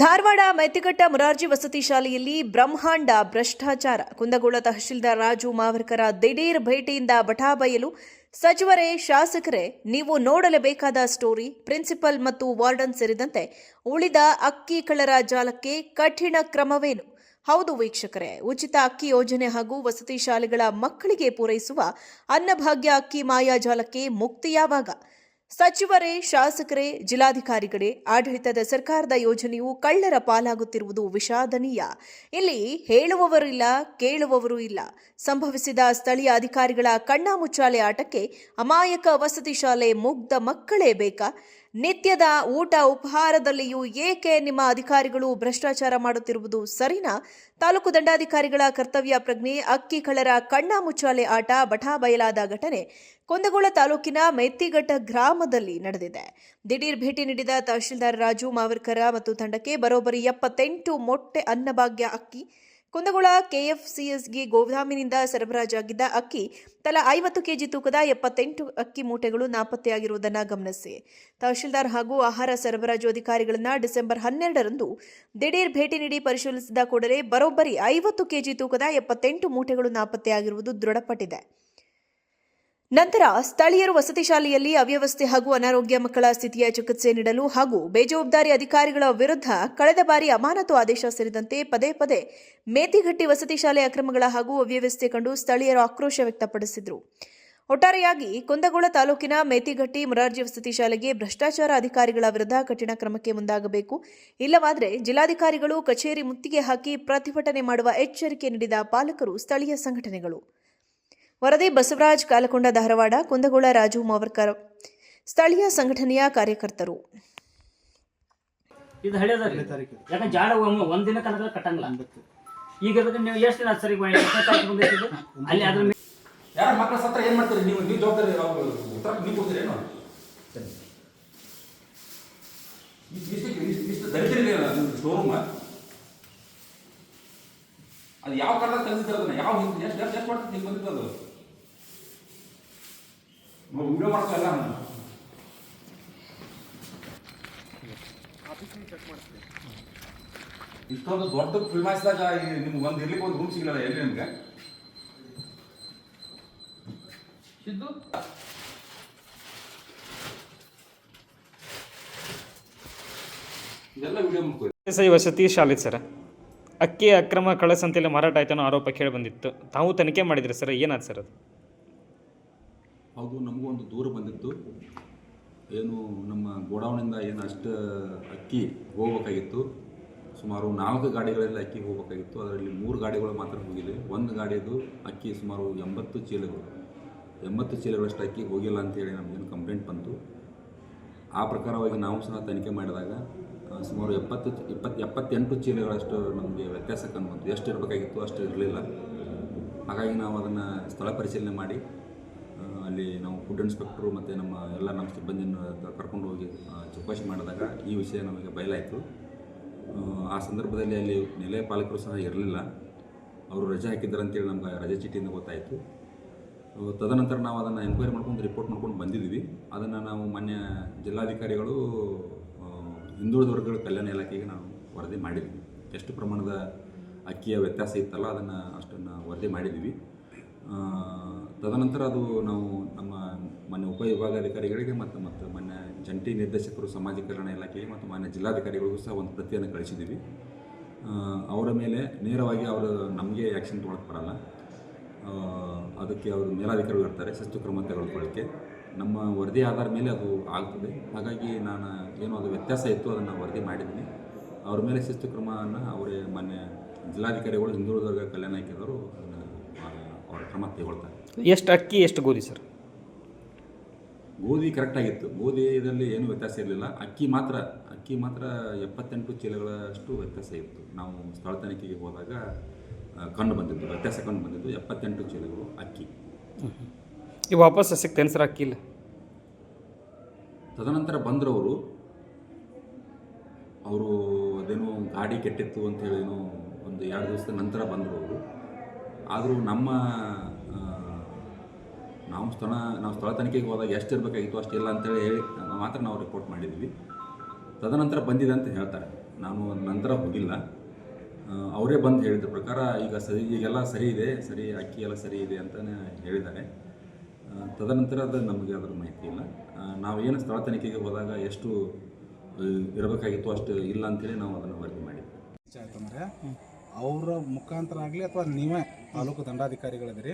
ಧಾರವಾಡ ಮೈತಿಘಟ್ಟ ಮುರಾರ್ಜಿ ವಸತಿ ಶಾಲೆಯಲ್ಲಿ ಬ್ರಹ್ಮಾಂಡ ಭ್ರಷ್ಟಾಚಾರ. ಕುಂದಗೋಳ ತಹಶೀಲ್ದಾರ್ ರಾಜು ಮಾವರ್ಕರ ದಿಢೀರ್ ಭೇಟಿಯಿಂದ ಬಟಾಬಯಲು ಸಚಿವರೇ, ಶಾಸಕರೇ, ನೀವು ನೋಡಲೇಬೇಕಾದ ಸ್ಟೋರಿ, ಪ್ರಿನ್ಸಿಪಲ್ ಮತ್ತು ವಾರ್ಡನ್ ಸೇರಿದಂತೆ ಉಳಿದ ಅಕ್ಕಿ ಕಳ್ಳರ ಜಾಲಕ್ಕೆ ಕಠಿಣ ಕ್ರಮವೇನು? ಹೌದು ವೀಕ್ಷಕರೇ, ಉಚಿತ ಅಕ್ಕಿ ಯೋಜನೆ ಹಾಗೂ ವಸತಿ ಶಾಲೆಗಳ ಮಕ್ಕಳಿಗೆ ಪೂರೈಸುವ ಅನ್ನಭಾಗ್ಯ ಅಕ್ಕಿ ಮಾಯಾಜಾಲಕ್ಕೆ ಮುಕ್ತಿ ಯಾವಾಗ ಸಚಿವರೇ, ಶಾಸಕರೇ, ಜಿಲ್ಲಾಧಿಕಾರಿಗಳೇ, ಆಡಳಿತದ ಸರ್ಕಾರದ ಯೋಜನೆಯು ಕಳ್ಳರ ಪಾಲಾಗುತ್ತಿರುವುದು ವಿಷಾದನೀಯ. ಇಲ್ಲಿ ಹೇಳುವವರಿಲ್ಲ ಕೇಳುವವರು ಇಲ್ಲ. ಸಂಭವಿಸಿದ ಸ್ಥಳೀಯ ಅಧಿಕಾರಿಗಳ ಕಣ್ಣಾಮುಚ್ಚಾಲೆ ಆಟಕ್ಕೆ ಅಮಾಯಕ ವಸತಿ ಶಾಲೆ ಮುಗ್ಧ ಮಕ್ಕಳೇ ಬೇಕಾ? ನಿತ್ಯದ ಊಟ ಉಪಹಾರದಲ್ಲಿಯೂ ಏಕೆ ನಿಮ್ಮ ಅಧಿಕಾರಿಗಳು ಭ್ರಷ್ಟಾಚಾರ ಮಾಡುತ್ತಿರುವುದು ಸರಿನಾ? ತಾಲೂಕು ದಂಡಾಧಿಕಾರಿಗಳ ಕರ್ತವ್ಯ ಪ್ರಜ್ಞೆ, ಅಕ್ಕಿ ಕಳ್ಳರ ಕಣ್ಣಾಮುಚ್ಚಾಲೆ ಆಟ ಬಠಾ ಬಯಲಾದ ಘಟನೆ. ಕುಂದಗೋಳ ತಾಲೂಕಿನ ಮೆತ್ತಿಘಟ್ಟ ಗ್ರಾಮದಲ್ಲಿ ನಡೆದಿದೆ. ದಿಢೀರ್ ಭೇಟಿ ನೀಡಿದ ತಹಶೀಲ್ದಾರ್ ರಾಜು ಮಾವರ್ಕರ ಮತ್ತು ತಂಡಕ್ಕೆ ಬರೋಬ್ಬರಿ ಎಪ್ಪತ್ತೆಂಟು ಮೊಟ್ಟೆ ಅನ್ನಭಾಗ್ಯ ಅಕ್ಕಿ, ಕುಂದಗೋಳ ಕೆಎಫ್ಸಿಎಸ್ಗೆ ಗೋದಾಮಿನಿಂದ ಸರಬರಾಜಾಗಿದ್ದ ಅಕ್ಕಿ, ತಲಾ ಐವತ್ತು ಕೆಜಿ ತೂಕದ ಎಪ್ಪತ್ತೆಂಟು ಅಕ್ಕಿ ಮೂಟೆಗಳು ನಾಪತ್ತೆಯಾಗಿರುವುದನ್ನು ಗಮನಿಸಿ. ತಹಶೀಲ್ದಾರ್ ಹಾಗೂ ಆಹಾರ ಸರಬರಾಜು ಅಧಿಕಾರಿಗಳನ್ನ ಡಿಸೆಂಬರ್ ಹನ್ನೆರಡರಂದು ದಿಢೀರ್ ಭೇಟಿ ನೀಡಿ ಪರಿಶೀಲಿಸಿದ ಕೂಡಲೇ ಬರೋಬ್ಬರಿ ಐವತ್ತು ಕೆಜಿ ತೂಕದ ಎಪ್ಪತ್ತೆಂಟು ಮೂಟೆಗಳು ನಾಪತ್ತೆಯಾಗಿರುವುದು ದೃಢಪಟ್ಟಿದೆ. ನಂತರ ಸ್ಥಳೀಯರು ವಸತಿ ಶಾಲೆಯಲ್ಲಿ ಅವ್ಯವಸ್ಥೆ ಹಾಗೂ ಅನಾರೋಗ್ಯ ಮಕ್ಕಳ ಸ್ಥಿತಿಯ ಚಿಕಿತ್ಸೆ ನೀಡಲು ಹಾಗೂ ಬೇಜವಾಬ್ದಾರಿ ಅಧಿಕಾರಿಗಳ ವಿರುದ್ಧ ಕಳೆದ ಬಾರಿ ಅಮಾನತು ಆದೇಶ ಸೇರಿದಂತೆ ಪದೇ ಪದೇ ಮೇತಿಘಟ್ಟಿ ವಸತಿ ಶಾಲೆ ಅಕ್ರಮಗಳ ಹಾಗೂ ಅವ್ಯವಸ್ಥೆ ಕಂಡು ಸ್ಥಳೀಯರು ಆಕ್ರೋಶ ವ್ಯಕ್ತಪಡಿಸಿದರು. ಒಟ್ಟಾರೆಯಾಗಿ ಕುಂದಗೋಳ ತಾಲೂಕಿನ ಮೇತಿಘಟ್ಟಿ ಮೊರಾರ್ಜಿ ವಸತಿ ಶಾಲೆಗೆ ಭ್ರಷ್ಟಾಚಾರ ಅಧಿಕಾರಿಗಳ ವಿರುದ್ಧ ಕಠಿಣ ಕ್ರಮಕ್ಕೆ ಮುಂದಾಗಬೇಕು. ಇಲ್ಲವಾದರೆ ಜಿಲ್ಲಾಧಿಕಾರಿಗಳು ಕಚೇರಿ ಮುತ್ತಿಗೆ ಹಾಕಿ ಪ್ರತಿಭಟನೆ ಮಾಡುವ ಎಚ್ಚರಿಕೆ ನೀಡಿದ ಪಾಲಕರು ಸ್ಥಳೀಯ ಸಂಘಟನೆಗಳು. ವರದಿ ಬಸವರಾಜ್ ಕಾಲಕೊಂಡ ಧಾರವಾಡ ಕುಂದಗೋಳ ರಾಜು ಮಾವರ್ಕರ್ ಸ್ಥಳೀಯ ಸಂಘಟನೆಯ ಕಾರ್ಯಕರ್ತರು. ಇದು ಹಳೇದ್ರಿ ಯಾಕಂದ್ರೆ ಜಾಡ ಒಂದ್ ದಿನ ಕನಕ ಕಟ್ಟಂಗಿಲ್ಲ. ಈಗ ಅದಕ್ಕೆ ನೀವು ಎಷ್ಟು ದಿನ ಸರಿ? ಅಲ್ಲಿ ಅದ್ರ ಯಾರ ಮಕ್ಕಳ ಸತ್ರ ಏನ್ ಮಾಡ್ತೀರಿ? ನೀವು ನೀವು ಜವಾಬ್ದಾರಿ ಉತ್ತರ ನೀವು ಕೊಡ್ತೀರೇನು ಇಷ್ಟು ಇಷ್ಟು ಇಷ್ಟು ದರಿದ್ರಿದೆ ಸ್ಟೋರ್ ರೂಮ್ ಅದು ಯಾವ ಕಾರಣ ತೆಗೆದಿದ್ದಾರೆ ಅದನ್ನ? ಯಾವ ಹಿಂದೆ ಎಷ್ಟು ಎಷ್ಟು ಎಷ್ಟು ಮಾಡ್ತಾರೆ ನೀವು ಬಂದಿದ್ದು ಅದು? ವಿಡಿಯೋ ಮಾಡ್ತಾ ಇಲ್ಲ ನಾನು ಇಷ್ಟೊಂದು ದೊಡ್ಡ ಫಿಲ್ಮಾಸ್ದಾಗ ನಿಮ್ಗೆ ಒಂದು ಇರ್ಲಿಕ್ಕೆ ಒಂದು ರೂಮ್ ಸಿಗಲ್ಲ ಎಲ್ಲಿ ನಿಮ್ಗೆ? ಸಿದ್ದು? ವಸತಿ ಶಾಲೆ ಸರ್. ಅಕ್ಕಿ ಅಕ್ರಮ ಕಳಸಂತೆಯಲ್ಲಿ ಮಾರಾಟ ಆಯ್ತು ಅನ್ನೋ ಆರೋಪ ಕೇಳಿ ಬಂದಿತ್ತು. ತಾವು ತನಿಖೆ ಮಾಡಿದ್ರಿ ಸರ್ ಏನಾಯ್ತು ಸರ್ ಅದು? ಹೌದು ನಮಗೂ ಒಂದು ದೂರ ಬಂದಿತ್ತು. ಏನು ನಮ್ಮ ಗೋಡೌನಿಂದ ಏನು ಅಷ್ಟು ಅಕ್ಕಿ ಹೋಗ್ಬೇಕಾಗಿತ್ತು. ಸುಮಾರು ನಾಲ್ಕು ಗಾಡಿಗಳೆಲ್ಲ ಅಕ್ಕಿ ಹೋಗಬೇಕಾಗಿತ್ತು. ಅದರಲ್ಲಿ ಮೂರು ಗಾಡಿಗಳು ಮಾತ್ರ ಹೋಗಿದೆ ಒಂದು ಗಾಡಿದು ಅಕ್ಕಿ ಸುಮಾರು ಎಂಬತ್ತು ಚೀಲಗಳು. ಎಂಬತ್ತು ಚೀಲಗಳಷ್ಟು ಅಕ್ಕಿ ಹೋಗಿಲ್ಲ ಅಂತೇಳಿ ನಮಗೇನು ಕಂಪ್ಲೇಂಟ್ ಬಂತು. ಆ ಪ್ರಕಾರವಾಗಿ ನಾವು ಸಹ ತನಿಖೆ ಮಾಡಿದಾಗ ಸುಮಾರು ಎಪ್ಪತ್ತು ಇಪ್ಪತ್ತು ಎಪ್ಪತ್ತೆಂಟು ಚೀಲಗಳಷ್ಟು ನಮಗೆ ವ್ಯತ್ಯಾಸ ಕಂಡು ಬಂತು. ಎಷ್ಟು ಇರಬೇಕಾಗಿತ್ತು ಅಷ್ಟು ಇರಲಿಲ್ಲ. ಹಾಗಾಗಿ ನಾವು ಅದನ್ನು ಸ್ಥಳ ಪರಿಶೀಲನೆ ಮಾಡಿ ಅಲ್ಲಿ ನಾವು ಫುಡ್ ಇನ್ಸ್ಪೆಕ್ಟ್ರು ಮತ್ತು ನಮ್ಮ ಎಲ್ಲ ನಮ್ಮ ಸಿಬ್ಬಂದಿಯನ್ನು ಕರ್ಕೊಂಡು ಹೋಗಿ ಚೌಕಾಶಿ ಮಾಡಿದಾಗ ಈ ವಿಷಯ ನಮಗೆ ಬಯಲಾಯಿತು. ಆ, ಸಂದರ್ಭದಲ್ಲಿ ಅಲ್ಲಿ ನಿಲಯ ಪಾಲಕರು ಸಹ ಇರಲಿಲ್ಲ. ಅವರು ರಜೆ ಹಾಕಿದ್ದಾರೆ ಅಂತೇಳಿ ನಮ್ಗೆ ರಜೆ ಚೀಟಿಯಿಂದ ಗೊತ್ತಾಯಿತು. ತದನಂತರ ನಾವು ಅದನ್ನು ಎನ್ಕ್ವೈರಿ ಮಾಡ್ಕೊಂಡು ರಿಪೋರ್ಟ್ ಮಾಡ್ಕೊಂಡು ಬಂದಿದ್ದೀವಿ. ಅದನ್ನು ನಾವು ಮಾನ್ಯ ಜಿಲ್ಲಾಧಿಕಾರಿಗಳು ಹಿಂದುಳಿದ ವರ್ಗಗಳ ಕಲ್ಯಾಣ ಇಲಾಖೆಗೆ ನಾವು ವರದಿ ಮಾಡಿದ್ವಿ. ಎಷ್ಟು ಪ್ರಮಾಣದ ಅಕ್ಕಿಯ ವ್ಯತ್ಯಾಸ ಇತ್ತಲ್ಲ ಅದನ್ನು ಅಷ್ಟನ್ನು ವರದಿ ಮಾಡಿದ್ವಿ. ತದನಂತರ ಅದು ನಾವು ನಮ್ಮ ಮಾನ್ಯ ಉಪವಿಭಾಗಾಧಿಕಾರಿಗಳಿಗೆ ಮತ್ತು ಮತ್ತು ಮಾನ್ಯ ಜಂಟಿ ನಿರ್ದೇಶಕರು, ಸಮಾಜ ಕಲ್ಯಾಣ ಇಲಾಖೆಗೆ ಮತ್ತು ಮಾನ್ಯ ಜಿಲ್ಲಾಧಿಕಾರಿಗಳಿಗೂ ಸಹ ಒಂದು ಪ್ರತಿಯನ್ನು ಕಳಿಸಿದ್ದೀವಿ. ಅವರ ಮೇಲೆ ನೇರವಾಗಿ ಅವರು ನಮಗೆ ಆ್ಯಕ್ಷನ್ ತೊಗೊಳಕ್ಕೆ ಬರಲ್ಲ. ಅದಕ್ಕೆ ಅವರು ಮೇಲಾಧಿಕಾರಿಗಳು ಇರ್ತಾರೆ, ಶಿಸ್ತು ಕ್ರಮ ತೆಗೆದುಕೊಳ್ಳೋಕ್ಕೆ. ನಮ್ಮ ವರದಿ ಆಧಾರ ಮೇಲೆ ಅದು ಆಗ್ತದೆ. ಹಾಗಾಗಿ ನಾನು ಏನು ಅದು ವ್ಯತ್ಯಾಸ ಇತ್ತು, ಅದನ್ನು ವರದಿ ಮಾಡಿದ್ದೀನಿ. ಅವ್ರ ಮೇಲೆ ಶಿಸ್ತು ಕ್ರಮವನ್ನು ಅವರೇ ಮಾನ್ಯ ಜಿಲ್ಲಾಧಿಕಾರಿಗಳು ಹಿಂದುಳಿದ ವರ್ಗ ಕಲ್ಯಾಣ ಇಕ್ಕಿದವರು ಅದನ್ನು ಅವರ ಕ್ರಮ ತೆಗೊಳ್ತಾರೆ ಎಷ್ಟು ಅಕ್ಕಿ ಎಷ್ಟು ಗೋಧಿ ಸರ್? ಗೋಧಿ ಕರೆಕ್ಟಾಗಿತ್ತು ಗೋಧಿಯಲ್ಲಿ ಏನು ವ್ಯತ್ಯಾಸ ಇರಲಿಲ್ಲ. ಅಕ್ಕಿ ಮಾತ್ರ ಅಕ್ಕಿ ಮಾತ್ರ ಎಪ್ಪತ್ತೆಂಟು ಚೀಲಗಳಷ್ಟು ವ್ಯತ್ಯಾಸ ಇತ್ತು. ನಾವು ಸ್ಥಳ ತನಿಖೆಗೆ ಹೋದಾಗ ಕಂಡು ಬಂದಿದ್ದು ವ್ಯತ್ಯಾಸ ಕಂಡು ಬಂದಿದ್ದು ಎಪ್ಪತ್ತೆಂಟು ಚೀಲಗಳು ಅಕ್ಕಿ. ಈಗ ವಾಪಸ್ ಸಿಗ್ತೇನೆ ಸರ್ ಅಕ್ಕಿ ಇಲ್ಲ? ತದನಂತರ ಬಂದರವರು ಅವರು ಅದೇನೋ ಗಾಡಿ ಕೆಟ್ಟಿತ್ತು ಅಂತ ಹೇಳಿ ಏನೋ ಒಂದು ಎರಡು ದಿವಸದ ನಂತರ ಬಂದರು ಅವರು ಆದರೂ ನಮ್ಮ ನಾವು ಸ್ಥಳ ನಾವು ಸ್ಥಳ ತನಿಖೆಗೆ ಹೋದಾಗ ಎಷ್ಟು ಇರಬೇಕಾಗಿತ್ತು ಅಷ್ಟಿಲ್ಲ ಅಂತೇಳಿ ಹೇಳಿ ಮಾತ್ರ ನಾವು ರಿಪೋರ್ಟ್ ಮಾಡಿದ್ವಿ. ತದನಂತರ ಬಂದಿದೆ ಅಂತ ಹೇಳ್ತಾರೆ. ನಾನು ನಂತರ ಹೋಗಿಲ್ಲ. ಅವರೇ ಬಂದು ಹೇಳಿದ ಪ್ರಕಾರ ಈಗ ಸರಿ, ಈಗೆಲ್ಲ ಸರಿ ಇದೆ, ಸರಿ, ಅಕ್ಕಿ ಎಲ್ಲ ಸರಿ ಇದೆ ಅಂತಲೇ ಹೇಳಿದ್ದಾರೆ. ತದನಂತರ ಅದು ನಮಗೆ ಅದರ ಮಾಹಿತಿ ಇಲ್ಲ. ನಾವೇನು ಸ್ಥಳ ತನಿಖೆಗೆ ಹೋದಾಗ ಎಷ್ಟು, ಇರಬೇಕಾಗಿತ್ತು, ಅಷ್ಟು ಇಲ್ಲ ಅಂತೇಳಿ ನಾವು ಅದನ್ನು ವರದಿ ಮಾಡಿದ್ವಿ. ಅವರ ಮುಖಾಂತರ ಆಗಲಿ ಅಥವಾ ನೀವೇ ತಾಲೂಕು ದಂಡಾಧಿಕಾರಿಗಳಿದ್ರಿ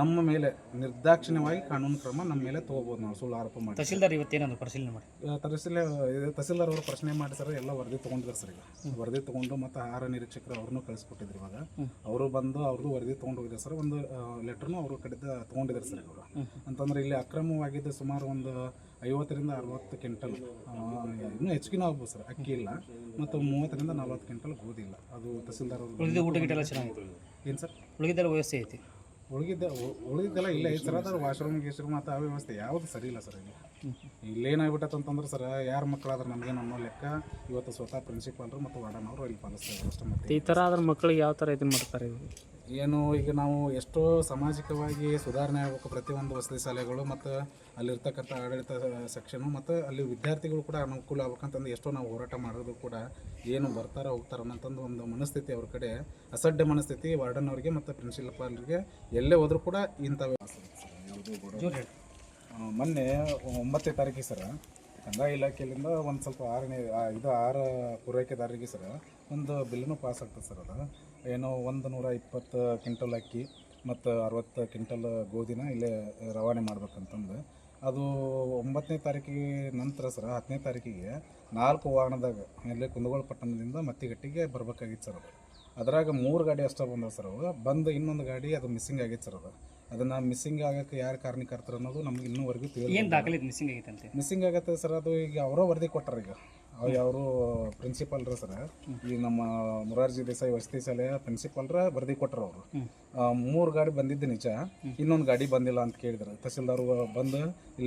ನಮ್ಮ ಮೇಲೆ ನಿರ್ದಾಕ್ಷಿಣ್ಯವಾಗಿ ಕಾನೂನು ಕ್ರಮ ನಮ್ಮ ಮೇಲೆ ತಗೋಬೋದು ನಾವು ಸುಳ್ಳು ಆರೋಪ ಮಾಡಿ. ತಹಸೀಲ್ದಾರ್ ಇವತ್ತೇನಂದು ಪರಿಶೀಲನೆ ಮಾಡಿ? ತಹಸೀಲ್ ತಹಸೀಲ್ದಾರ್ ಅವರು ಪ್ರಶ್ನೆ ಮಾಡಿ ಸರ್ ಎಲ್ಲ ವರದಿ ತೊಗೊಂಡಿದ್ದಾರೆ ಸರ್ ಈಗ. ವರದಿ ತಗೊಂಡು ಮತ್ತು ಆಹಾರ ನಿರೀಕ್ಷಕರು ಅವ್ರನ್ನೂ ಕಳಿಸ್ಕೊಟ್ಟಿದ್ರು ಇವಾಗ. ಅವರು ಬಂದು ಅವ್ರದ್ದು ವರದಿ ತೊಗೊಂಡು ಹೋಗಿದ್ದಾರೆ ಸರ್ ಒಂದು ಲೆಟರ್ನು ಅವ್ರ ಕಡೆದ ತಗೊಂಡಿದ್ದಾರೆ ಸರ್ ಇವರು. ಅಂತಂದ್ರೆ ಇಲ್ಲಿ ಅಕ್ರಮವಾಗಿದ್ದು ಸುಮಾರು ಒಂದು ಐವತ್ತರಿಂದ ಅರವತ್ತು ಕ್ವಿಂಟಲ್. ಇನ್ನೂ ಹೆಚ್ಚಿಗೆ ಆಗ್ಬೋದು ಸರ್ ಅಕ್ಕಿ ಇಲ್ಲ. ಮತ್ತು ಮೂವತ್ತರಿಂದ ನಲ್ವತ್ತು ಕ್ವಿಂಟಲ್ ಗೋಧಿ ಇಲ್ಲ. ಅದು ತಹಸೀಲ್ದಾರ್ ಉಳಿದ ಊಟ ಗಿಟ ಎಲ್ಲ ಚೆನ್ನಾಗಿದೆ ಏನು ಸರ್? ಉಳಿದೆಲ್ಲ ವ್ಯವಸ್ಥೆ ಐತಿ. ಉಳಿದಿದ್ದ ಉ- ಉಳಿದಿದ್ದೆಲ್ಲ ಇಲ್ಲ. ಈ ಸರ್ ಅದ್ರ ವಾಶ್ರೂಮ್ ಗೀಶ್ರೂಮ್ ಮತ್ತು ಆ ವ್ಯವಸ್ಥೆ ಯಾವುದು ಸರಿ ಇಲ್ಲ ಸರ್ ಇಲ್ಲಿ. ಇಲ್ಲೇನಾಗ್ಬಿಟ್ಟೈತೆ ಅಂತಂದ್ರೆ ಸರ್ ಯಾರ ಮಕ್ಕಳಾದ್ರೆ ನಮಗೆ ನಮ್ಮ ಲೆಕ್ಕ ಇವತ್ತು ಸ್ವತಃ ಪ್ರಿನ್ಸಿಪಾಲ್ರು ಮತ್ತು ವಾರ್ಡನ್ ಅವರು ಇಲ್ಲಿ ಪಾಲಿಸ್ತಾರೆ. ಅಷ್ಟೇ ಮತ್ತೆ ಈ ಥರ ಆದ್ರೆ ಮಕ್ಕಳಿಗೆ ಯಾವ ಥರ ಇದನ್ನು ಮಾಡ್ತಾರೆ ಏನು ಈಗ ನಾವು ಎಷ್ಟೋ ಸಾಮಾಜಿಕವಾಗಿ ಸುಧಾರಣೆ ಆಗಬೇಕು ಪ್ರತಿಯೊಂದು ವಸತಿ ಶಾಲೆಗಳು ಮತ್ತು ಅಲ್ಲಿರ್ತಕ್ಕಂಥ ಆಡಳಿತ ಸೆಕ್ಷನು ಮತ್ತು ಅಲ್ಲಿ ವಿದ್ಯಾರ್ಥಿಗಳು ಕೂಡ ಅನುಕೂಲ ಆಗ್ಬೇಕಂತಂದು ಎಷ್ಟೋ ನಾವು ಹೋರಾಟ ಮಾಡೋದು ಕೂಡ ಏನು ಬರ್ತಾರ ಹೋಗ್ತಾರ ಅನ್ನೋಂಥದ್ದು ಒಂದು ಮನಸ್ಥಿತಿ ಅವ್ರ ಕಡೆ, ಅಸಡ್ಡೆ ಮನಸ್ಥಿತಿ ವಾರ್ಡನ್ ಅವರಿಗೆ ಮತ್ತು ಪ್ರಿನ್ಸಿಪಾಲ್ರಿಗೆ ಎಲ್ಲೇ ಹೋದರೂ ಕೂಡ ಇಂಥವೇ. ಮೊನ್ನೆ ಒಂಬತ್ತನೇ ತಾರೀಕಿಗೆ ಸರ ಕಂದಾಯ ಇಲಾಖೆಯಿಂದ ಒಂದು ಸ್ವಲ್ಪ ಆರನೇ ಇದು ಆರು ಪೂರೈಕೆದಾರರಿಗೆ ಸರ್, ಒಂದು ಬಿಲ್ಲನ್ನು ಪಾಸ್ ಆಗ್ತದೆ ಸರ್ ಅದು. ಏನೋ ಒಂದು ನೂರ ಇಪ್ಪತ್ತು ಕ್ವಿಂಟಲ್ ಅಕ್ಕಿ ಮತ್ತು ಅರವತ್ತು ಕ್ವಿಂಟಲ್ ಗೋಧಿನ ಇಲ್ಲೇ ರವಾನೆ ಮಾಡ್ಬೇಕಂತಂದು. ಅದು ಒಂಬತ್ತನೇ ತಾರೀಕಿಗೆ ನಂತರ ಸರ್, ಹತ್ತನೇ ತಾರೀಕಿಗೆ ನಾಲ್ಕು ವಾಹನದಾಗ ಇಲ್ಲೇ ಕುಂದಗೋಳ ಪಟ್ಟಣದಿಂದ ಮತ್ತಿಗಟ್ಟಿಗೆ ಬರ್ಬೇಕಾಗಿತ್ತು ಸರ್ ಅದು. ಅದರಾಗ ಮೂರು ಗಾಡಿ ಅಷ್ಟೇ ಬಂದವು ಸರ್ ಅವು. ಬಂದು ಇನ್ನೊಂದು ಗಾಡಿ ಅದು ಮಿಸ್ಸಿಂಗ್ ಆಗಿತ್ತು ಸರ್ ಅದು. ಅದನ್ನು ಮಿಸ್ಸಿಂಗ್ ಆಗಕ್ಕೆ ಯಾರು ಕಾರಣಕರ್ತರು ಅನ್ನೋದು ನಮ್ಗೆ ಇನ್ನೂವರೆಗೂ ತಿಳಿದಿಲ್ಲ ಏನು ದಾಖಲೆ ಮಿಸ್ಸಿಂಗ್ ಆಗೈತಂತೆ? ಮಿಸ್ಸಿಂಗ್ ಆಗತ್ತೆ ಸರ್ ಅದು ಈಗ ಅವರೋ ವರದಿ ಕೊಟ್ಟಾರ ಈಗ. ಅವ್ರು ಯಾರು ಪ್ರಿನ್ಸಿಪಾಲ್ರ ಸರ್ ಈ ನಮ್ಮ ಮುರಾರ್ಜಿ ದೇಸಾಯಿ ವಸತಿ ಶಾಲೆಯ ಪ್ರಿನ್ಸಿಪಾಲ್ರ ವರದಿ ಕೊಟ್ಟರು ಅವರು. ಮೂರು ಗಾಡಿ ಬಂದಿದ್ದು ನಿಜ ಇನ್ನೊಂದು ಗಾಡಿ ಬಂದಿಲ್ಲ ಅಂತ ಕೇಳಿದ್ರು. ತಹಸೀಲ್ದಾರ್ ಬಂದು ಇಲ್ಲಿ